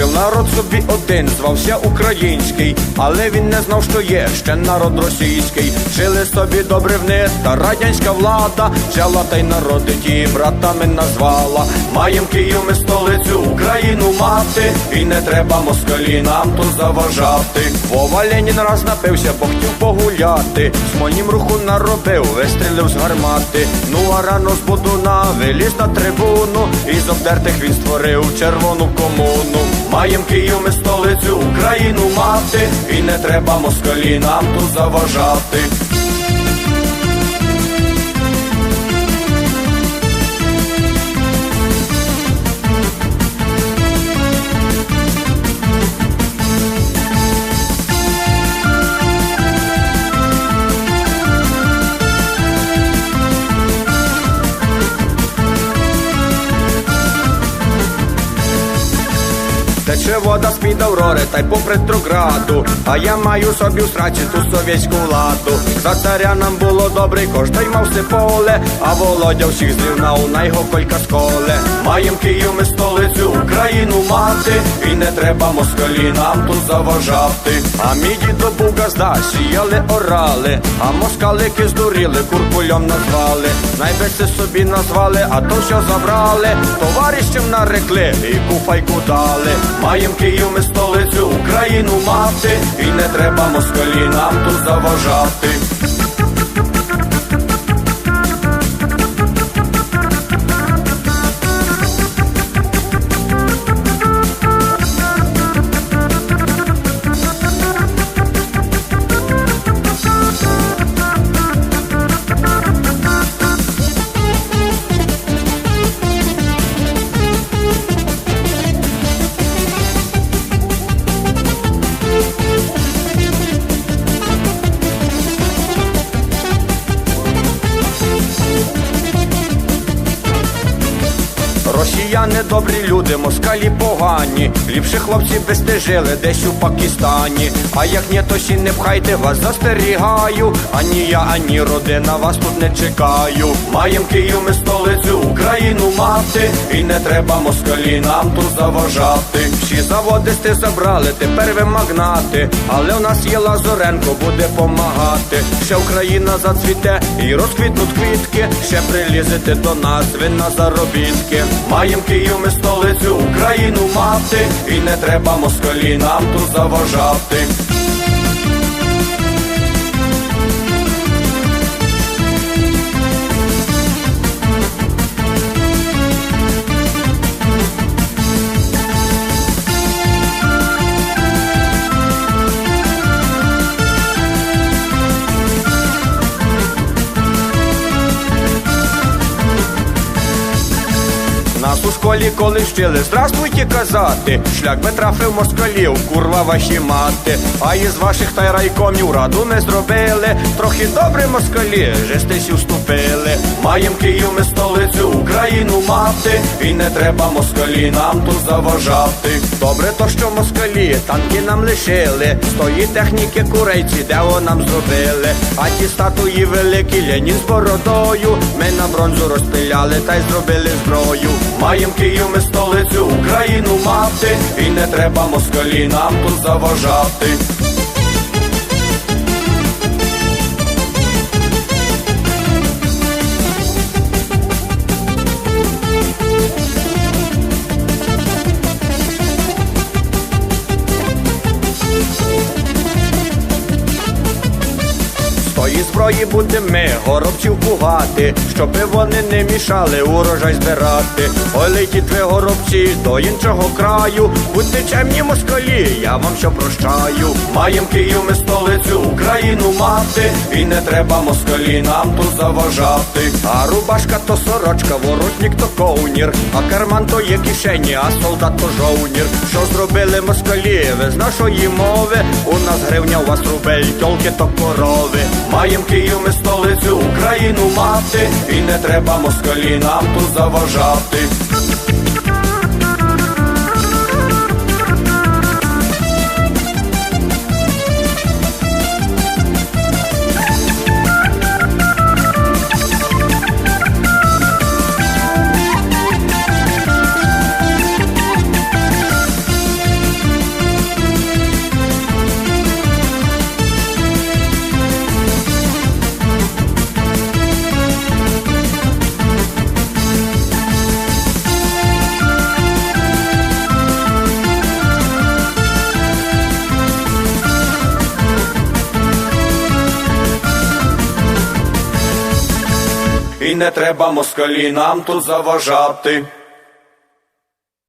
народ собі один звався український, але він не знав, що є ще народ російський. Жили собі добре в них, та радянська влада взяла та й народи ті братами назвала. Маєм Київ ми столицю Україну мати, і не треба москалі нам тут заважати. Вова Ленін раз напився, бо хотів погуляти. Смольнім руху наробив, вистрілив з гармати. Ну а рано з будуна виліз на трибуну, і з обдертих він створив червону комуну. Маєм Київ ми столицю Україну мати, і не треба москалі нам тут заважати. Тече вода з-під Аврори, та й попри Трограду, а я маю собі в страці ту совєтську владу. За царя нам було добре, кожний мав все поле, а Володя всіх зрівнав на його колька сколе. Маєм Київ ми столицю Україну мати, і не треба москалі нам тут заважати. А мій дідо був газда, сіяли орали, а москалики здуріли, куркульом назвали. Найбільше собі назвали, а то що забрали, товаришем нарекли і куфайку дали. Маєм Київ ми столицю Україну мати, і не треба москалі нам тут заважати. Росіяни добрі люди, москалі погані. Ліпше хлопці би стежили десь у Пакистані. А як ні, то сі не пхайте вас, застерігаю. Ані я, ані родина вас тут не чекаю. Маєм Київ ми столицю мати, і не треба москалі нам тут заважати. Всі заводи сте забрали, тепер ви магнати. Але в нас є Лазоренко, буде помагати. Ще Україна зацвіте і розквітнуть квітки. Ще прилізете до нас, ви на заробітки. Маєм Київ ми столицю Україну мати, і не треба москалі нам тут заважати. Нас у школі коли вчили, здравствуйте казати, шлях би трафив москалів, курва ваші мати. А із ваших та й райкомів раду ми зробили. Трохи добре москалі, жестись уступили. Маєм Київ ми столицю Україну мати, і не треба москалі нам тут заважати. Добре, то що москалі танки нам лишили. З тої техніки курейці, де нам зробили. А ті статуї великі Ленін з бородою. Ми на бронзу розпиляли та й зробили зброю. Маєм Київ ми столицю Україну мати, і не треба москалі нам тут заважати. Тої зброї будемо горобців пугати, щоби вони не мішали урожай збирати. Ой, летіть ви горобці до іншого краю, будьте чемні москалі, я вам що прощаю. Маєм Київ ми столицю Україну мати, і не треба москалі нам тут заважати. А рубашка то сорочка, воротник то ковнір, а карман то є кишені, а солдат то жовнір. Що зробили москалі? Ви з нашої мови? У нас гривня, у вас рубель, тьолки то корови. Маєм Київ ми столицю Україну мати, і не треба москалі нам тут заважати. І не треба москалі нам тут заважати.